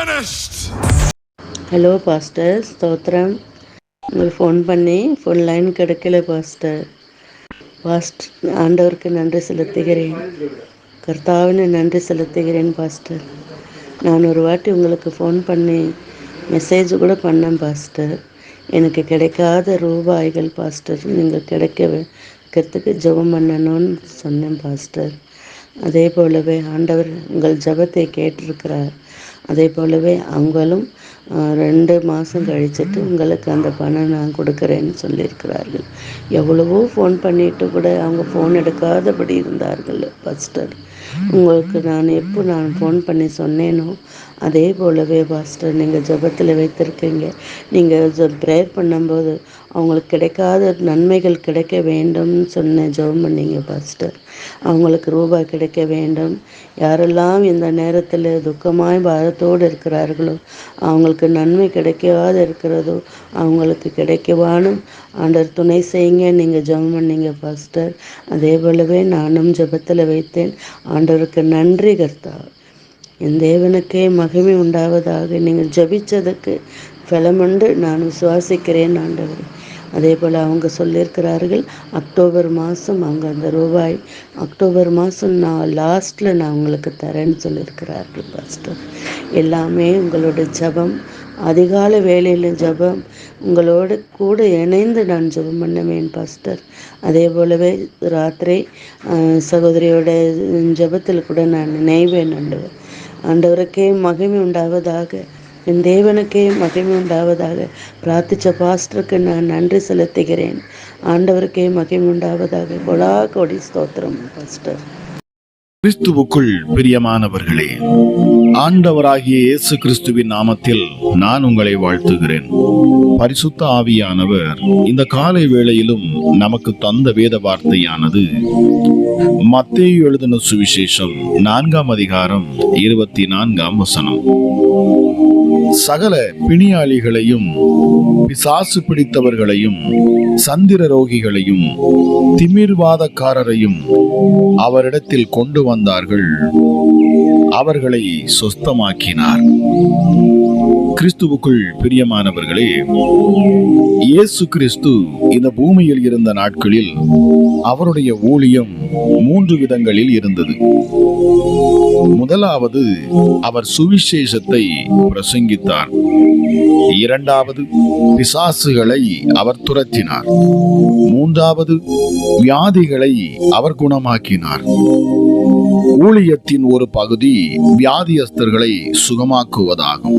finished. Hello pastor ஸ்தோத்ரம் உங்களுக்கு phone பண்ணி ஃபோன் லைன் கிடைக்கல பாஸ்டர் பாஸ்ட் ஆண்டவருக்கு நன்றி செலுத்துகிறேன். கர்த்தாவிന് நன்றி செலுத்துகிறேன் பாஸ்டர் நான் ஒரு வாட்டி உங்களுக்கு ஃபோன் பண்ணி மெசேஜ் கூட பண்ணேன் பாஸ்டர் எனக்கு கிடைக்காத ரூபாய்கள் பாஸ்டர் நீங்கள் கிடைக்க வைக்கிறதுக்கு ஜெபம் பண்ணணும்னு சொன்னேன் பாஸ்டர் அதே போலவே ஆண்டவர் உங்கள் ஜெபத்தை கேட்டிருக்கிறார். அதே போலவே அவங்களும் ரெண்டு மாதம் கழிச்சிட்டு உங்களுக்கு அந்த பணம் நான் கொடுக்குறேன்னு சொல்லியிருக்கிறார்கள். எவ்வளவோ ஃபோன் பண்ணிட்டு கூட அவங்க ஃபோன் எடுக்காதபடி இருந்தார்கள் பஸ்டர் உங்களுக்கு நான் எப்போ நான் ஃபோன் பண்ணி சொன்னேனோ அதே போலவே பாஸ்டர் நீங்கள் ஜெபத்தில் வைத்திருக்கீங்க. நீங்கள் ப்ரேயர் பண்ணும்போது அவங்களுக்கு கிடைக்காத நன்மைகள் கிடைக்க வேண்டும்னு சொன்ன ஜெபம் பண்ணீங்க பாஸ்டர் அவங்களுக்கு ரூபாய் கிடைக்க வேண்டும். யாரெல்லாம் இந்த நேரத்தில் துக்கமாய் பாரத்தோடு இருக்கிறார்களோ அவங்களுக்கு நன்மை கிடைக்காத இருக்கிறதோ அவங்களுக்கு கிடைக்கவானும். ஆண்டர் துணை செய்யுங்க நீங்கள் ஜெபம் பண்ணீங்க பாஸ்டர் அதே போலவே நானும் ஜெபத்தில் வைத்தேன். ஆண்டவருக்கு நன்றி கர்த்தா. என் தேவனுக்கே மகிமை உண்டாவதாக. நீங்கள் ஜெபிச்சதுக்கு பலமுண்டு நான் விசுவாசிக்கிறேன் ஆண்டவர். அதே போல் அவங்க சொல்லியிருக்கிறார்கள் அக்டோபர் மாதம் அவங்க அந்த ரூபாய் அக்டோபர் மாதம் நான் லாஸ்ட்டில் நான் உங்களுக்கு தரேன்னு சொல்லியிருக்கிறார்கள் பாஸ்டர் எல்லாமே உங்களோட ஜெபம் அதிகால வேலையில் ஜெபம் உங்களோடு கூட இணைந்து நான் ஜெபம் பண்ணுவேன் பாஸ்டர் அதே போலவே ராத்திரி சகோதரியோட ஜெபத்தில் கூட நான் நினைவேன் நண்டுவேன் ஆண்டவருக்கே மகிமை உண்டாவதாக என் தேவனுக்கே மகிமை உண்டாவதாக பிரார்த்திச்ச பாஸ்டருக்கு நான் நன்றி செலுத்துகிறேன். ஆண்டவருக்கே மகிமை உண்டாவதாக. கொலா கொடி ஸ்தோத்திரம் பாஸ்டர். கிறிஸ்துவுக்குள் பிரியமானவர்களே ஆண்டவராகிய இயேசு கிறிஸ்துவின் நாமத்தில் நான் உங்களை வாழ்த்துகிறேன். பரிசுத்த ஆவியானவர் இந்த காலை வேளையிலும் நமக்கு தந்த வேத வார்த்தையானது மத்தேயு எழுதின சுவிசேஷம் நான்காம் அதிகாரம் இருபத்தி நான்காம் வசனம். சகல பிணியாளிகளையும் பிசாசு பிடித்தவர்களையும் சந்திர ரோகிகளையும் திமிர்வாதக்காரரையும் அவரிடத்தில் கொண்டு வந்தார்கள். அவர்களை சொஸ்தமாக்கினார். கிறிஸ்துவுக்குள் பிரியமானவர்களே இயேசு கிறிஸ்து இந்த பூமியில் இருந்த நாட்களில் அவருடைய ஊழியம் மூன்று விதங்களில் இருந்தது. முதலாவது அவர் சுவிசேஷத்தை பிரசங்கித்தார். இரண்டாவது பிசாசுகளை அவர் துரத்தினார். மூன்றாவது வியாதிகளை அவர் குணமாக்கினார். ஊழியத்தின் ஒரு பகுதி வியாதியஸ்தர்களை சுகமாக்குவதாகும்.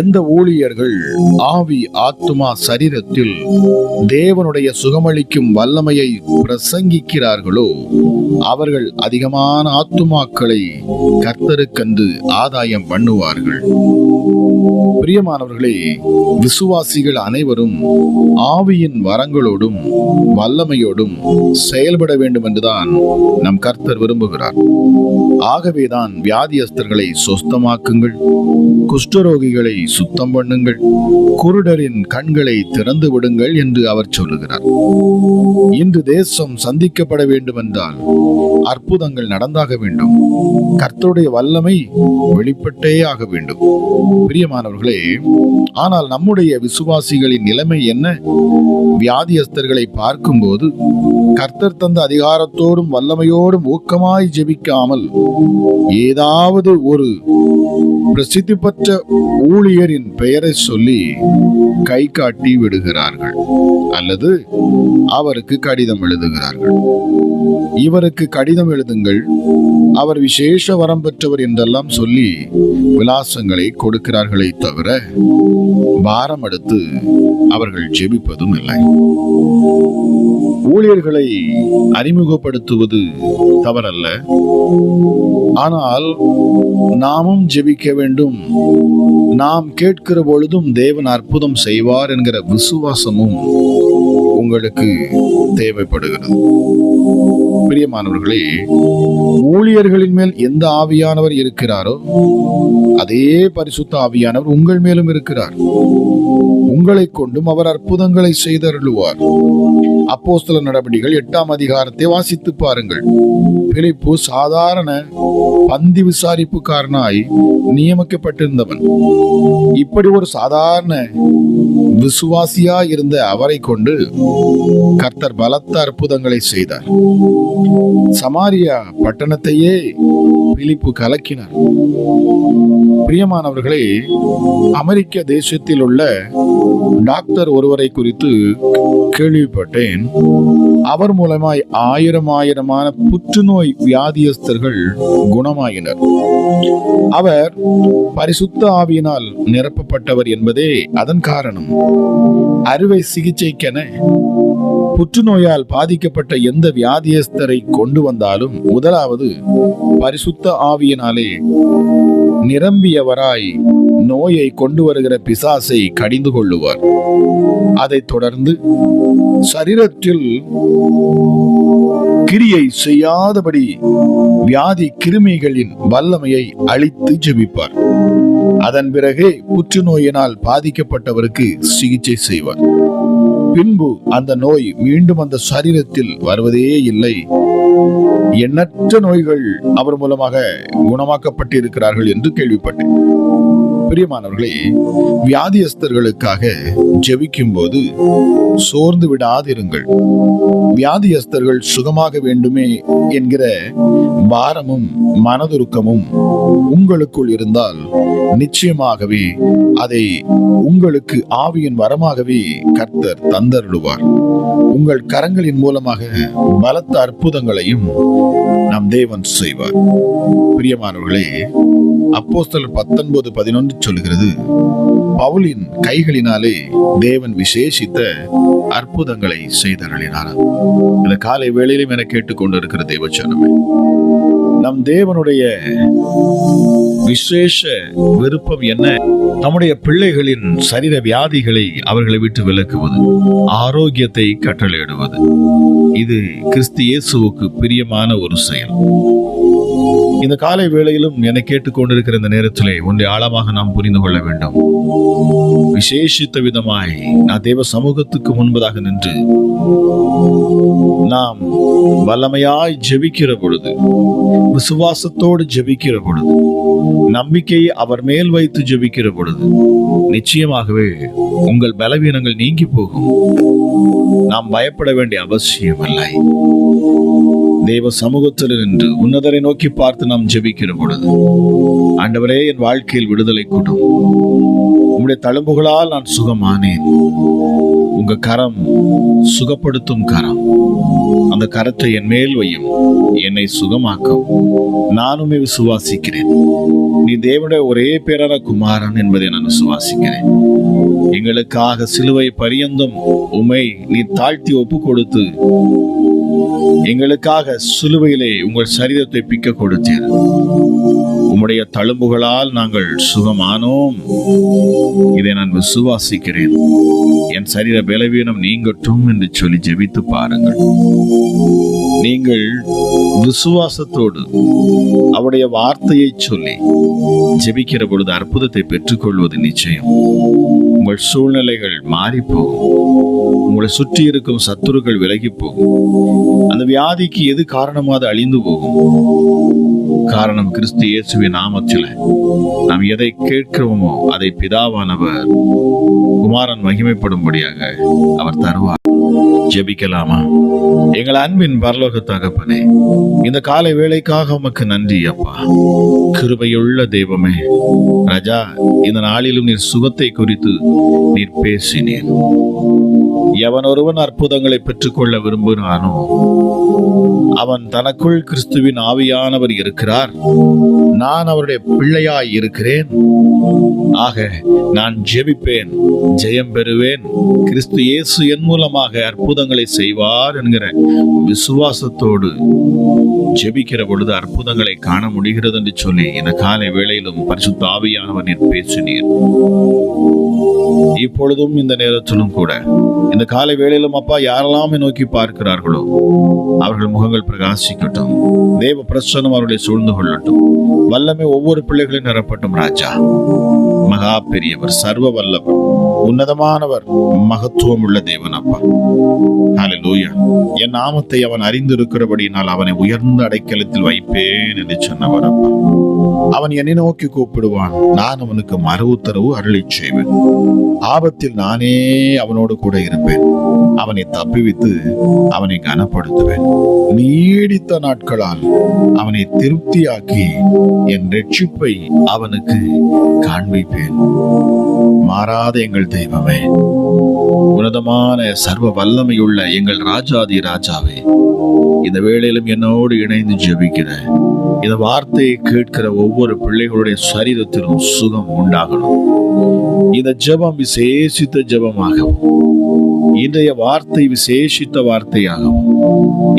எந்த ஊழியர்கள் ஆவி ஆத்மா சரீரத்தில் தேவனுடைய சுகமளிக்கும் வல்லமையை பிரசங்கிக்கிறார்களோ அவர்கள் அதிகமான ஆத்துமாக்களை கர்த்தருக்கந்து ஆதாயம் பண்ணுவார்கள். பிரியமானவர்களே விசுவாசிகள் அனைவரும் ஆவியின் வரங்களோடும் வல்லமையோடும் செயல்பட வேண்டும் என்றுதான் நம் கர்த்தர் விரும்புகிறார். ஆகவேதான் வியாதியஸ்தர்களை சொஸ்தமாக்குங்கள் குஷ்டரோகிகள் சுத்தம் பண்ணுங்கள். குருடரின் கண்களை திறந்து விடுங்கள் என்று அவர் சொல்லுகிறார். இன்று தேசம் சந்திக்கப்பட வேண்டும் என்றால் அற்புதங்கள் நடந்தாக வேண்டும். கர்த்தருடைய வல்லமை வெளிப்பட்டே ஆக வேண்டும். பிரியமானவர்களே ஆனால் நம்முடைய விசுவாசிகளின் நிலைமை என்ன? வியாதியஸ்தர்களை பார்க்கும்போது கர்த்தர் தந்த அதிகாரத்தோடும் வல்லமையோடும் ஊக்கமாய் ஜெபிக்காமல் ஏதாவது ஒரு பிரசித்தி பெற்ற ஊழியரின் பெயரை சொல்லி கை காட்டி விடுகிறார்கள். அல்லது அவருக்கு கடிதம் எழுதுகிறார்கள். இவருக்கு கடிதம் எழுதுங்கள். அவர் விசேஷ வரம் பெற்றவர் என்றெல்லாம் சொல்லி விலாசங்களை கொடுக்கிறார்களே தவிர பாரம் எடுத்து அவர்கள் ஜெபிப்பதும் இல்லை. ஊழியர்களை அறிமுகப்படுத்துவது தவறல்ல. ஆனால் நாமும் ஜெபிக்க வேண்டும். நாம் கேட்கிற பொழுதும் தேவன் அற்புதம் செய்வார் என்கிற விசுவாசமும் உங்களுக்கு தேவைப்படுகிறது. பிரியமானவர்களே ஊழியர்களின் மேல் எந்த ஆவியானவர் இருக்கிறாரோ அதே பரிசுத்த ஆவியானவர் உங்கள் மேலும் இருக்கிறார். உங்களை கொண்டும் அவர் அற்புதங்களை செய்தருளுவார். அப்போஸ்தல நடவடிக்கைகள் எட்டாம் அதிகாரத்தை வாசித்து பாருங்கள். பிலிப்பு சாதாரண பந்தி விசாரிப்புக்காரனாய் நியமிக்கப்பட்டிருந்தவன். இப்படி ஒரு சாதாரண விசுவாசியா இருந்த அவரை கொண்டு கர்த்தர் பலத்த அற்புதங்களை செய்தார். சமாரியா பட்டணத்தையே பிலிப்பு கலக்கினார். பிரியமானவர்களே அமெரிக்க தேசத்தில் உள்ள டாக்டர் ஒருவரை குறித்து கேள்விப்பட்டேன். அவர் மூலமாய் ஆயிரம் ஆயிரமான புற்றுநோய் வியாதியஸ்தர்கள் குணமாயினர். அவர் பரிசுத்த ஆவியினால் நிரப்பப்பட்டவர் என்பதே அதன் காரணம். அறுவை சிகிச்சைக்கென புற்றுநோயால் பாதிக்கப்பட்ட எந்த வியாதியஸ்தரை கொண்டு வந்தாலும் முதலாவது பரிசுத்த ஆவியினாலே நிரம்பியவராய் நோயை கொண்டு வருகிற பிசாசை கடிந்து கொள்ளுவார். அதைத் தொடர்ந்து சரீரத்தில் கிரியை செய்யாதபடி வியாதி கிருமிகளின் வல்லமையை அழித்து ஜெபிப்பார். அதன் பிறகே புற்றுநோயினால் பாதிக்கப்பட்டவருக்கு சிகிச்சை செய்வார். பின்பு அந்த நோய் மீண்டும் அந்த சரீரத்தில் வருவதே இல்லை. எண்ணற்ற நோய்கள் அவர் மூலமாக குணமாக்கப்பட்டு இருக்கிறார்கள் என்று கேள்விப்பட்டேன். பிரியமானவர்களே வியாதியஸ்தர்களுக்காக ஜெபிக்கும் போது சோர்ந்து விடாதிருங்கள். வியாதியஸ்தர்கள் சுகமாக வேண்டுமே என்கிற பாரமும் மனதுருக்கமும் உங்களுக்குள் இருந்தால் நிச்சயமாகவே அதை உங்களுக்கு ஆவியின் வரமாகவே கர்த்தர் தந்தருடுவார் உங்கள் கரங்களின் மூலமாக பலத்த அற்புதங்களையும் நம் தேவன் செய்வார். பிரியமானவர்களே அப்போஸ்தலர் பத்தொன்பது பதினொன்று சொல்லுகிறது. பவுலின் கைகளினாலே தேவன் விசேஷித்த அற்புதங்களை செய்தருளினாராம் இந்த காலை வேளையிலும் என கேட்டுக்கொண்டிருக்கிற தேவச்சனமே நம் தேவனுடைய விசேஷ விருப்பம் என்ன? நம்முடைய பிள்ளைகளின் சரீர வியாதிகளை அவர்களை விட்டு விலக்குவது ஆரோக்கியத்தை கட்டளையிடுவது. இது கிறிஸ்து இயேசுவுக்கு பிரியமான ஒரு செயல். இந்த காலை வேளையிலும் என்னை கேட்டுக்கொண்டிருக்கிற இந்த நேரத்திலே ஒன்றை ஆழமாக நாம் புரிந்து கொள்ள வேண்டும். விசேஷித்த விதமாய் நான் தேவ சமூகத்துக்கு முன்பதாக நின்று நாம் வல்லமையாய் ஜெபிக்கிற பொழுது விசுவாசத்தோடு ஜெபிக்கிற பொழுது நம்பிக்கையை அவர் மேல் வைத்து ஜெபிக்கிற பொழுது நிச்சயமாகவே உங்கள் பலவீனங்கள் நீங்கி போகும். நாம் பயப்பட வேண்டிய அவசியம் இல்லை தேவ சமூகத்தில் நின்று உன்னதரை நோக்கி பார்த்து நாம் ஜெபிக்கிற பொழுது ஆண்டவரே என் வாழ்க்கையில் விடுதலை கொடும் உங்களுடைய தழும்புகளால் நான் சுகமானேன். உங்க கரம் சுகப்படுத்தும் கரம். அந்த கரத்தை என் மேல் வையும். என்னை சுகமாக்கும். நானுமே விசுவாசிக்கிறேன் நீ தேவனுடைய ஒரே பேரான குமாரன் என்பதை நான் விசுவாசிக்கிறேன் எங்களுக்காக சிலுவை பரியந்தம் உமை நீ தாழ்த்தி ஒப்பு கொடுத்து எங்களுக்காக சிலுவையிலே உங்கள் சரீரத்தை பிக்க கொடுத்தீர். உம்முடைய தழும்புகளால் நாங்கள் சுகமானோம். இதை நான் விசுவாசிக்கிறேன். என் சரீர பலவீனம் நீங்கட்டும் என்று சொல்லி ஜெபித்து பாருங்கள். நீங்கள் விசுவாசத்தோடு அவருடைய வார்த்தையை சொல்லி ஜெபிக்கிற பொழுது அற்புதத்தை பெற்றுக்கொள்வது நிச்சயம். உங்கள் சூழ்நிலைகள் மாறி போகும் உங்களை சுற்றி இருக்கும் சத்துருக்கள் விலகி போகும் அந்த வியாதிக்கு எது காரணமாக அழிந்து போகும்? காரணம் கிறிஸ்து இயேசுவின் நாமத்தில். நாம் எதை கேட்கிறோமோ அதை பிதாவானவர் குமாரன் மகிமைப்படும்படியாக அவர் தருவார். ஜெபிக்கலாமா? எங்கள் அன்பின் பரலோக தகப்பனே இந்த காலை வேளைக்காக உமக்கு நன்றி அப்பா. கிருபையுள்ள தெய்வமே ரஜா இந்த நாளிலும் நீர் சுகத்தை குறித்து நீர் பேசினீர். எவன் ஒருவன் அற்புதங்களை பெற்றுக்கொள்ள விரும்புகிறானோ அவன் தனக்குள் கிறிஸ்துவின் ஆவியானவர் இருக்கிறார். நான் அவருடைய பிள்ளையாய் இருக்கிறேன். ஆக நான் ஜெபிப்பேன் ஜெயம் பெறுவேன். கிறிஸ்து இயேசு என் மூலமாக அற்புதங்களை செய்வார் என்கிற விசுவாசத்தோடு ஜெபிக்கிற பொழுது அற்புதங்களை காண முடிகிறது என்று சொல்லி இந்த காலை வேளையிலும் பரிசுத்த ஆவியானவர் பேசினீர். இப்பொழுதும் இந்த நேரத்திலும் கூட இந்த காலை வேளையிலும் அப்பா யாரெல்லாம் நோக்கி பார்க்கிறார்களோ அவர்கள் முகங்கள் பிரகாசிக்கட்டும். தேவ பிரசனம் அவர்களை சூழ்ந்து கொள்ளட்டும். வல்லமை ஒவ்வொரு பிள்ளைகளையும் நிரப்பட்டும் ராஜா. மகா பெரியவர் சர்வ வல்லவர். உன்னதமானவர் மகத்துவம் உள்ள தேவன் அப்பா. ஹalleluya என் நாமத்தை அவன் அறிந்திருக்கிறபடியினால் அவனை உயர்ந்த அடைக்கலத்தில் வைப்பேன் என்று சொன்னவர் அப்பா. அவன் என்னை நோக்கி கூப்பிடுவான். நான் அவனுக்கு மறு உத்தரவு அருளிச் செய்வேன். ஆபத்தில் நானே அவனோடு கூட இருப்பேன். அவனை தப்பிவித்து அவனை கனப்படுத்துவேன். நீடித்த நாட்களால் அவனை திருப்தியாக்கி என் ரட்சிப்பை அவனுக்கு காண்பிப்பேன். மாறாத எங்கள் தெய்வமே உன்னதமான சர்வ வல்லமையுள்ள எங்கள் ராஜாதி ராஜாவே இந்த வேளையிலும் என்னோடு இணைந்து ஜெபிக்கிற இந்த வார்த்தையை கேட்கிற ஒவ்வொரு பிள்ளைகளுடைய சரீரத்திலும் சுகம் உண்டாகணும். இந்த ஜெபம் விசேஷித்த ஜெபமாகவும் இன்றைய வார்த்தை விசேஷித்த வார்த்தையாகவும்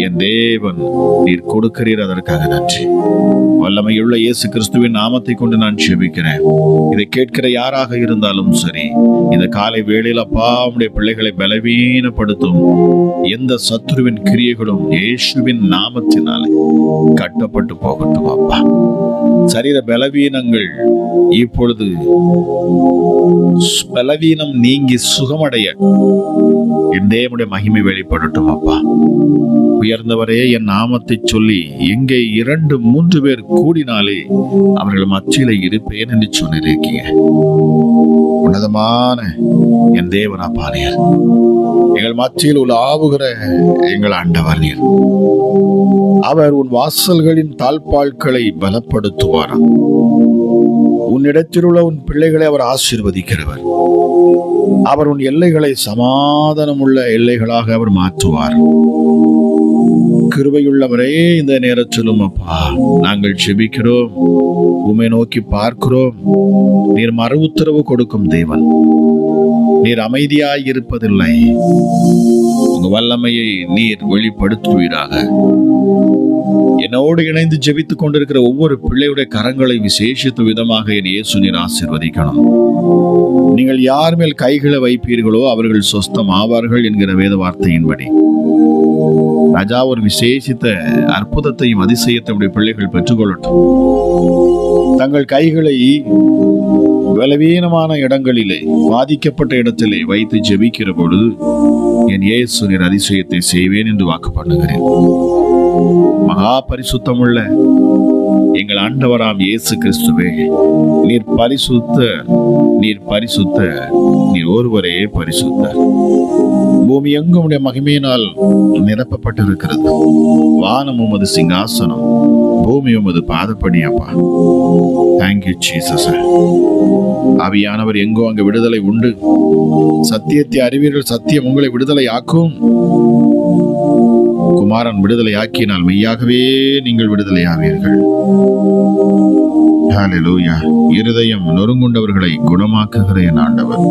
என் தேவன் நீர் கொடுக்கிறீர் அதற்காக நன்றி. வல்லமையுள்ள இயேசு கிறிஸ்துவின் நாமத்தை கொண்டு நான் ஜெபிக்கிறேன். இதை கேட்கிற யாராக இருந்தாலும் சரி இந்த காலை வேளையில் அப்பா உடைய பிள்ளைகளை பலவீனப்படுத்தும் எந்த சத்ருவின் கிரியைகளும் இயேசுவின் நாமத்தினாலே கட்டப்பட்டு போகட்டும் அப்பா. சரீர பலவீனங்கள் இப்பொழுது பலவீனம் நீங்கி சுகமடைய என் தேவனுடைய மகிமை வெளிப்படட்டும் அப்பா. உயர்ந்தவரே என் நாமத்தை சொல்லி எங்கே இரண்டு மூன்று பேர் கூடினாலே அவர்கள் மச்சியில இருப்பேன் என்று சொன்னிருக்கீங்க உன்னதமான என் தேவனா பாரியர் எங்கள் மத்தியில் உலாவுகிற எங்கள் ஆண்டவர் நீர். அவர் உன் வாசல்களின் தாழ்பாள்களை பலப்படுத்துவாராம். உன்னிடத்தில் உள்ள உன் பிள்ளைகளை அவர் ஆசீர்வதிக்கிறவர். அவர் உன் எல்லைகளை சமாதானமுள்ள எல்லைகளாக அவர் மாற்றுவார். கிருபையுள்ளவரே இந்த நேரத்திலும் அப்பா. நாங்கள் செபிக்கிறோம் உம்மை நோக்கி பார்க்கிறோம். நீர் மறு உத்தரவு கொடுக்கும் தேவன். நீர் அமைதியாய் இருப்பதில்லை. உங்க வல்லமையை நீர் வெளிப்படுத்துவீராக. என்னோடு இணைந்து ஜெபித்துக் கொண்டிருக்கிற ஒவ்வொரு பிள்ளையுடைய கரங்களை விசேஷித்த விதமாக என் இயேசு நீர் ஆசிர்வதிக்கணும். நீங்கள் யார் மேல் கைகளை வைப்பீர்களோ அவர்கள் சொஸ்தம் ஆவார்கள் என்கிற வேத வார்த்தையின்படி ராஜா ஒரு விசேஷித்த அற்புதத்தையும் அதிசயத்தையும் உடைய பிள்ளைகள் பெற்றுக்கொள்ளட்டும். தங்கள் கைகளை பலவீனமான இடங்களிலே பாதிக்கப்பட்ட இடத்திலே வைத்து ஜெபிக்கிற பொழுது என் இயேசு நீர் அதிசயத்தை செய்வேன் என்று வாக்கு பண்ணுகிறேன். மகா பரிசுத்தமுள்ள எங்கள் ஆண்டவராம் இயேசு கிறிஸ்துவே நீர் பரிசுத்த நீர் பரிசுத்த நீர் ஒருவரே பரிசுத்த. பூமி எங்கும் உடைய மகிமையினால் நிரப்பப்பட்டிருக்கிறது. வானம் உமது சிங்காசனம் பூமி உமது பாதப்படி அப்பா தேங்க்யூ ஜீசஸ் அவியானவர் எங்கோ அங்கு விடுதலை உண்டு. சத்தியத்தை அறிவீர்கள் சத்தியம் உங்களை விடுதலை ஆக்கும் குமாரன் விடுதலை ஆக்கினால் மெய்யாகவே நீங்கள் விடுதலை ஆவீர்கள். இருதயம் நொறுங்குண்டவர்களை குணமாக்குகிற என் ஆண்டவர்.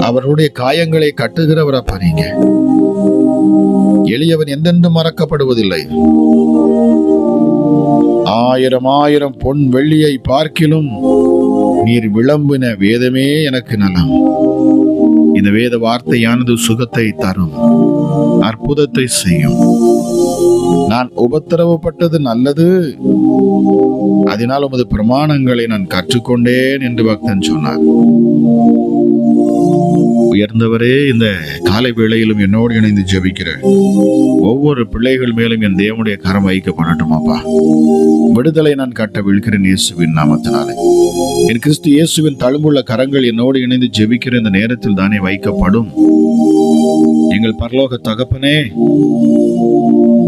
அவருடைய காயங்களை கட்டுகிறவர் பாருங்க நீங்க. எளியவன் எந்தென்றும் மறக்கப்படுவதில்லை. ஆயிரம் ஆயிரம் பொன் வெள்ளியை பார்க்கிலும் நீர் விளம்பின வேதமே எனக்கு நலம். இந்த வேத வார்த்தையானது சுகத்தை தரும். அற்புதத்தை செய்யும். நான் உபத்திரவப்பட்டது நல்லது. அதனால் உமது பிரமாணங்களை நான் கற்றுக்கொண்டேன் என்று பக்தன் சொன்னார். உயர்ந்தவரே இந்த காலை வேளையிலும் என்னோடு இணைந்து ஜெபிக்கிறேன். ஒவ்வொரு பிள்ளைகள் மேலும் என் தேவனுடைய கரம் வைக்கப்படட்டும் அப்பா. விடுதலை நான் கட்ட விழுக்கிறேன் இயேசுவின் நாமத்தினாலே. என் கிறிஸ்து இயேசுவின் தழும்புள்ள கரங்கள் என்னோடு இணைந்து ஜெபிக்கிற இந்த நேரத்தில் தானே வைக்கப்படும். எங்கள் பரலோக தகப்பனே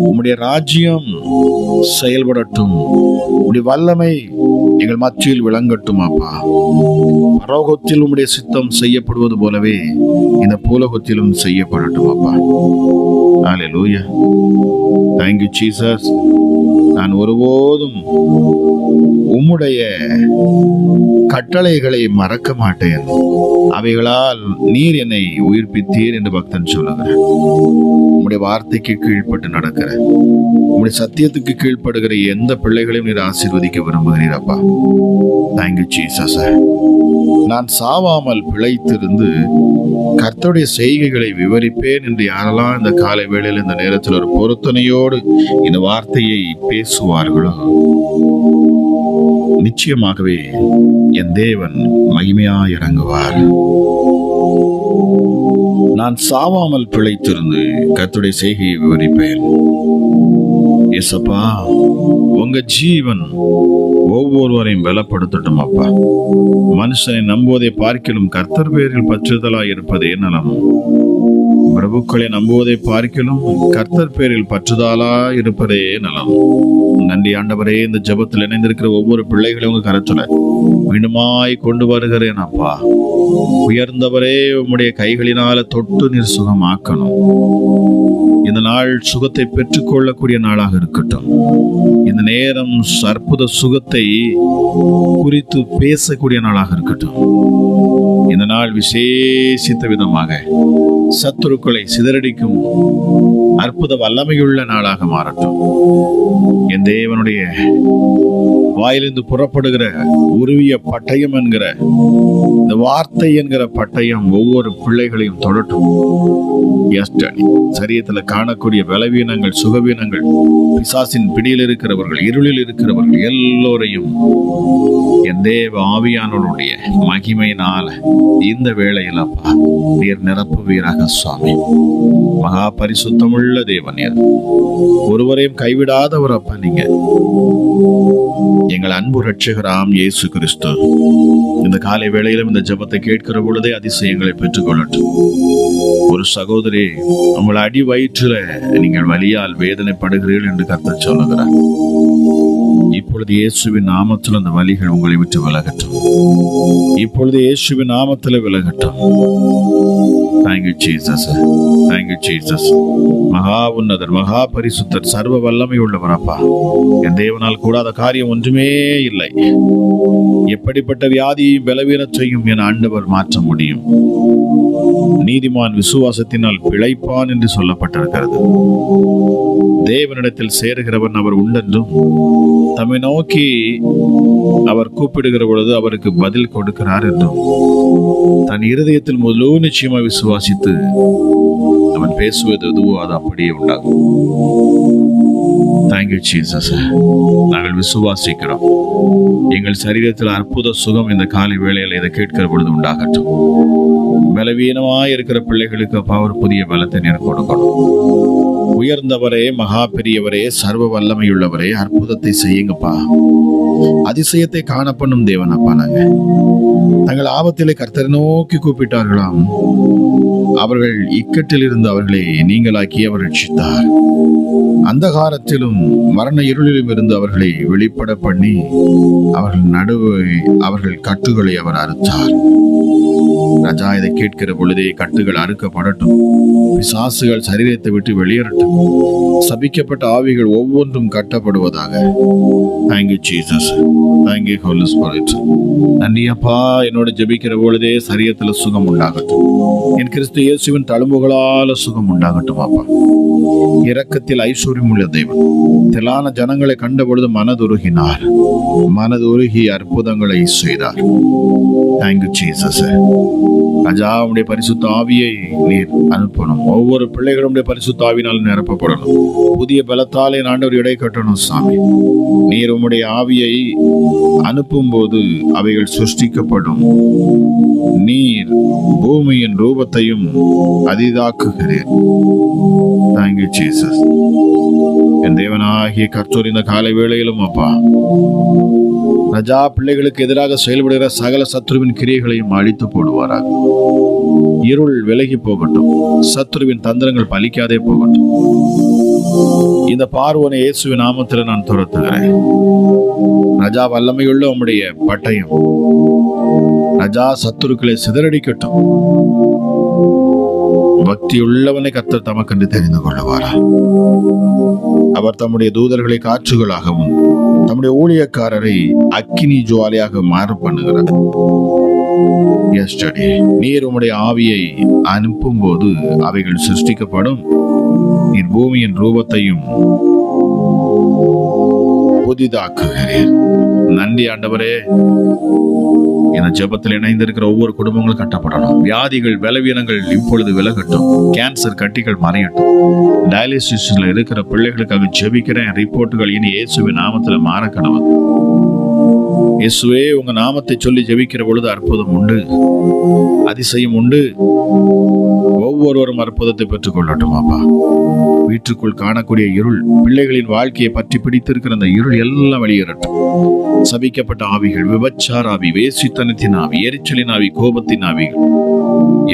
உம்முடைய ராஜ்யம் செயல்படட்டும். உம்முடைய வல்லமை எங்கள் மத்தியில் விளங்கட்டும் அப்பா. பரலோகத்தில் உம்முடைய சித்தம் செய்யப்படுவது போலவே இந்த பூலோகத்திலும் செய்யப்படட்டும் அப்பா. ஹalleluya thank you ஜீசஸ் நான் ஒருபோதும் உம்முடைய கட்டளைகளை மறக்க மாட்டேன். அவைகளால் நீர் என்னை உயிர்ப்பித்தீர் என்று பக்தன் சொல்லுகிறேன் உம்முடைய வார்த்தைக்கு கீழ்ப்பட்டு நடக்கிற உம்முடைய சத்தியத்துக்கு கீழ்ப்படுகிற எந்த பிள்ளைகளையும் நீர் ஆசீர்வதிக்க விரும்புகிறீர் அப்பா. தேங்க்யூ ஜீசஸ் நான் சாவாமல் பிழைத்திருந்து கர்த்தருடைய செய்கைகளை விவரிப்பேன் என்று யாரெல்லாம் இந்த காலை வேளையில் இந்த நேரத்தில் ஒரு பொருத்தனையோடு இந்த வார்த்தையை பேசுவார்களோ நிச்சயமாகவே என் தேவன் மகிமையாய் இறங்குவார். நான் சாவாமல் பிழைத்திருந்து கத்துடைய செய்கையை விவரிப்பேன். எசப்பா உங்க ஜீவன் ஒவ்வொருவரையும் பலப்படுத்தட்டும் அப்பா. மனுஷனை நம்புவதை பார்க்கிலும் கர்த்தர் பேரில் பற்றுதலாய் இருப்பதே நலம். பிரபுக்களை நம்புவதை பார்க்கிலும் கர்த்தர் பேரில் பற்றுதலா இருப்பதே நலம். நன்றி ஆண்டவரே இந்த ஜபத்தில் இணைந்திருக்கிற ஒவ்வொரு பிள்ளைகளையும் உங்க கரத்துல மீண்டுமாய் கொண்டு வருகிறேன் அப்பா. உயர்ந்தவரே உம்முடைய கைகளினால தொட்டு நீர் சுகமாக்கணும். இந்த நாள் சுகத்தை பெற்றுக்கொள்ளக்கூடிய நாளாக இருக்கட்டும். இந்த நேரம் அற்புத சுகத்தை குறித்து பேசக்கூடிய நாளாக இருக்கட்டும். இந்த நாள் விசேஷித்த விதமாக சத்துருக்களை சிதறடிக்கும் அற்புத வல்லமையுள்ள நாளாக மாறட்டும். என் தேவனுடைய வாயிலிருந்து புறப்படுகிற உருவிய பட்டயம் என்கிற இந்த வார்த்தை என்கிற பட்டயம் ஒவ்வொரு பிள்ளைகளையும் தொடட்டும் சரியத்தில் டாடி காணக்கூடிய பலவீனங்கள் சுகவீனங்கள் பிசாசின் பிடியில் இருக்கிறவர்கள் இருளில் இருக்கிறவர்கள் எல்லோரையும் என் தேவ ஆவியானவருடைய மகிமையினால இந்த வேளையில் அப்பா நீர் நிரப்புவீராக சுவாமி. மகா பரிசுத்தமுள்ள தேவன் ஒருவரையும் கைவிடாதவர் அப்பா நீங்க. எங்கள் அன்பு ரட்சகராம் இயேசு கிறிஸ்து. இந்த காலை வேளையிலும் இந்த ஜெபத்தை கேட்கிற பொழுதே அதிசயங்களை பெற்றுக்கொள்ளட்டும். ஒரு சகோதரி உங்களை அடி வயிற்றுல நீங்கள் வலியால் வேதனைப்படுகிறீர்கள் என்று கர்த்தர் சொல்லுகிறார். இப்பொழுது இயேசுவின் நாமத்தில் அந்த வலிகள் உங்களை விட்டு விலகட்டும். இப்பொழுது இயேசுவின் நாமத்தில் விலகட்டும். Thank you Jesus thank you Jesus மகா உன்னதர் மகா பரிசுத்தர் சர்வ வல்லமை உள்ளவர் அப்பா. என் தேவனால் கூடாத காரியம் ஒன்றுமே இல்லை. எப்படிப்பட்ட வியாதியையும் பலவீனத்தையும் என் ஆண்டவர் மாற்ற முடியும். நீதிமான் விசுவாசத்தினால் பிழைப்பான் என்று சொல்லப்பட்டிருக்கிறது. தேவனிடத்தில் சேருகிறவன் அவர் உண்டென்றும் தம்மை நோக்கி அவர் கூப்பிடுகிற பொழுது அவருக்கு பதில் கொடுக்கிறார் என்றும் தன் இருதயத்தில் முழு நிச்சயமா விசுவாசித்து அவன் பேசுவது எதுவோ அது அப்படியே உண்டாகும். தேங்க்யூ ஜீசஸ் நாங்கள் விசுவாசிக்கிறோம். எங்கள் சரீரத்தில் அற்புத சுகம் இந்த காலை வேளையில் இதை கேட்கிற பொழுது உண்டாகட்டும். பலவீனமாக இருக்கிற பிள்ளைகளுக்கு அப்பா ஒரு புதிய பலத்தை எனக்கு கொடுக்கணும். உயர்ந்தவரே மகா பெரியவரே சர்வ வல்லமையுள்ளவரே அற்புதத்தை செய்யுங்கப்பா. அதிசயத்தை காணப்பண்ணும் தேவன் அப்பா நாங்க. தங்கள் ஆபத்திலே கர்த்தரை நோக்கி கூப்பிட்டார்களாம். அவர்கள் இக்கட்டில் இருந்து அவர்களை நீங்களாக்கி அவர் ரட்சித்தார். அந்தகாரத்திலும் மரண இருளிலும் இருந்து அவர்களை வெளிப்பட பண்ணி அவர்கள் நடுவே அவர்கள் கட்டுகளை அவர் அறுத்தார். ராஜா இதை கேட்கிற பொழுதே கட்டுகள் அறுக்கப்படட்டும். பிசாசுகள் சரீரத்தை விட்டு வெளியேறட்டும். சபிக்கப்பட்ட ஆவிகள் ஒவ்வொன்றும் கட்டப்படுவதாக. Thank you Jesus thank you holy spirit நன்றி அப்பா என்னோட ஜெபிக்கிற பொழுதே சரியத்துல சுகம் உண்டாகட்டும். என் கிறிஸ்து இயேசுவின் தழும்புகளால சுகம் உண்டாகட்டும் அப்பா. இரக்கத்தில் ஐஸ்வர்யம் உள்ள தெய்வம் திலான ஜனங்களை கண்ட பொழுது மனதுருகினார். மனதுருகி அற்புதங்களை செய்தார். தேங்க்யூ ஜீசஸ் ராஜா உடைய பரிசுத்த ஆவியை நீர் அனுப்பணும். ஒவ்வொரு பிள்ளைகளுடைய பரிசுத்த ஆவினால் நிரப்பப்படணும். புதிய பலத்தாலே ஆண்டவர் இடை கட்டணும் சாமி. நீர் உம்முடைய ஆவியை அனுப்பும்போது அவைகள் சிருஷ்டிக்கப்படும். நீர் பூமியின் ரூபத்தையும் அதிதாக்குகிறேன் தேங்க்யூ ஜீசஸ் என் தேவனாகிய கர்த்தூர் இந்த காலை வேளையிலும் அப்பா. ரஜா பிள்ளைகளுக்கு எதிராக செயல்படுகிற சகல சத்ருவின் கிரியைகளையும் அழித்து போடுவாராக. இருள் விலகி போகட்டும். சத்ருவின் தந்திரங்கள் பலிக்காதே போகட்டும். இந்த பார்வனை இயேசுவின் நாமத்தில் நான் துரத்துகிறேன். ரஜா வல்லமையுள்ள உம்முடைய பட்டயம். ரஜா சத்துருக்களை சிதறடிக்கட்டும். பக்தியுள்ளவனை கத்தர் தமக்கென்று தெரிந்து கொள்ளுவாரா? அவர் தம்முடைய தூதர்களை காற்றுகளாகவும் தம்முடைய ஊழியக்காரரை அக்கினி ஜுவாலையாக மாறு பண்ணுகிறார். Yesterday, நீர் உம்முடைய ஆவியை அனுப்பும் போது அவைகள் சிருஷ்டிக்கப்படும். நீர் பூமியின் ரூபத்தையும் புதிதாக்குகிறீர். நன்றி ஆண்டவரே. இந்த ஜெபத்தில் இணைந்திருக்கிற ஒவ்வொரு குடும்பங்களும் கட்டப்படணும். வியாதிகள் பலவீனங்கள் இப்பொழுது விலகட்டும். கேன்சர் கட்டிகள் மறையட்டும். டயாலிசிஸ்ல இருக்கிற பிள்ளைகளுக்காக ஜெபிக்கிறேன். ரிப்போர்ட்டுகள் இனி இயேசுவின் நாமத்துல மாற இயேசுவே உங்க நாமத்தை சொல்லி ஜெபிக்கிற பொழுது அற்புதம் உண்டு. அதிசயம் உண்டு. ஒவ்வொருவரும் அற்புதத்தை பெற்றுக் கொள்ளட்டும் அப்பா. வீட்டுக்குள் காணக்கூடிய இருள் பிள்ளைகளின் வாழ்க்கையை பற்றி பிடித்திருக்கிற அந்த இருள் எல்லாம் வெளியேறட்டும். சபிக்கப்பட்ட ஆவிகள் விபச்சார ஆவி வேசித்தனத்தின் ஆவி எரிச்சலின் ஆவி கோபத்தின் ஆவிகள்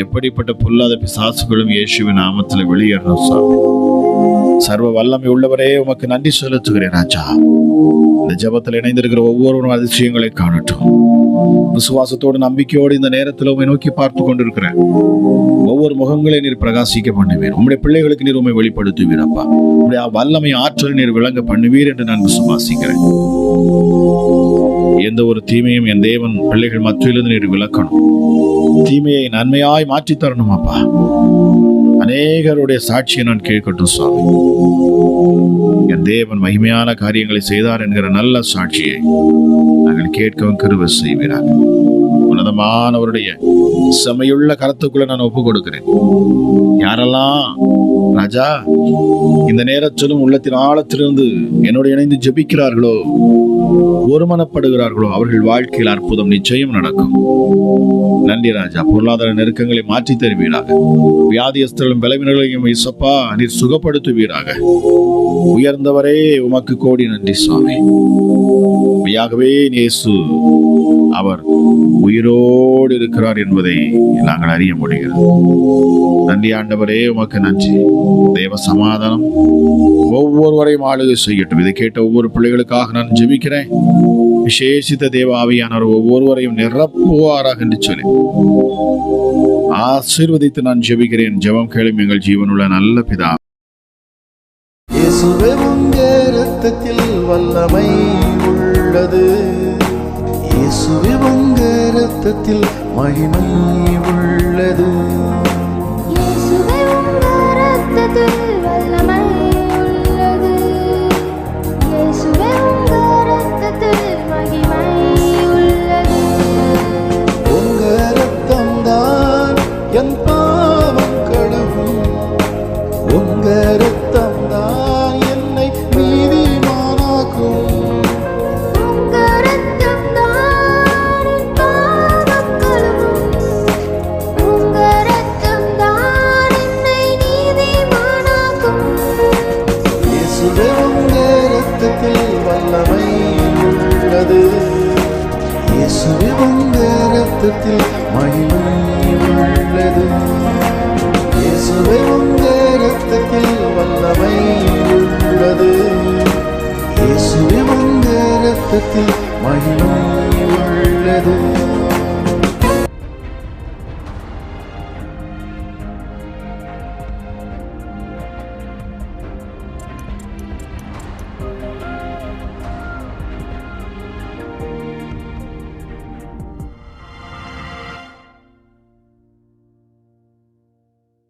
எப்படிப்பட்ட பொல்லாத பிசாசுகளும் இயேசுவின் நாமத்தில் வெளியேறணும் சாமி. சர்வ வல்லமை உள்ளவரே உமக்கு நன்றி செலுத்துகிறேன் ராஜா. இந்த ஜெபத்தில் இணைந்திருக்கிற ஒவ்வொருவரும் அதிசயங்களை காணட்டும். விசுவாசத்தோடு நம்பிக்கையோடு இந்த நேரத்தில் உண்மை நோக்கி பார்த்து கொண்டிருக்கிறேன். ஒவ்வொரு முகங்களை நீர் பிரகாசிக்க பண்ணுவீர். உம்முடைய பிள்ளைகளுக்கு நீர் உண்மை வெளிப்படுத்துவீர் அப்பா. உம்முடைய வல்லமை ஆற்றல் நீர் விளங்க பண்ணுவீர் என்று நான் விசுவாசிக்கிறேன். எந்த ஒரு தீமையும் என் தேவன் பிள்ளைகள் மத்தியிலிருந்து நீர் விளக்கணும். தீமையை நன்மையாய் மாற்றி தரணும் அப்பா. அநேகருடைய சாட்சியை நான் கேட்கட்டும் சுவாமி. என் தேவன் மகிமையான காரியங்களை செய்தார் என்கிற நல்ல சாட்சியை நாங்கள் கேட்கவும் கருவ செய்வீராக. உன்னதமானவருடைய செமையுள்ள கருத்துக்குள்ள நான் ஒப்பு கொடுக்கிறேன் யாரெல்லாம் ராஜா இந்த நேரத்திலும் உள்ளத்தின் ஆழத்திலிருந்து என்னோடு இணைந்து ஜெபிக்கிறார்களோ ஒருமனப்படுகிறார்களோ அவர்கள் வாழ்க்கையில் அற்புதம் நிச்சயம் நடக்கும். நன்றி ராஜா பொருளாதார நெருக்கங்களை மாற்றி தருவீராக. வியாதியஸ்தர்களும் பலவினர்களையும் இசப்பா நீர் சுகப்படுத்துவீராக. உயர்ந்தவரே உமக்கு கோடி நன்றி சுவாமி. யாகவே நேசு அவர் உயிரோடு இருக்கிறார் என்பதை நாங்கள் அறிய முடிகிறது. நன்றி ஆண்டவரே உமக்கு நன்றி. தேவ சமாதானம். ஒவ்வொருவரையும் ஆளுகை செய்யட்டும். இதை கேட்ட ஒவ்வொரு பிள்ளைகளுக்காக நான் ஜெபிக்கிறேன். விசேஷித்த தேவ ஆவியானவர் ஒவ்வொருவரையும் நிரப்புவாராக என்று சொல்லி. ஆசீர்வதித்து நான் ஜெபிக்கிறேன். ஜெபம் கேளும் எங்கள் ஜீவனுள்ள நல்ல பிதா. இயேசுவே வல்லமை உள்ளது. இயேசுவே உங்க இரத்தத்தில் மகிமை உள்ளது. இயேசுவே உங்கள் இயேசுவே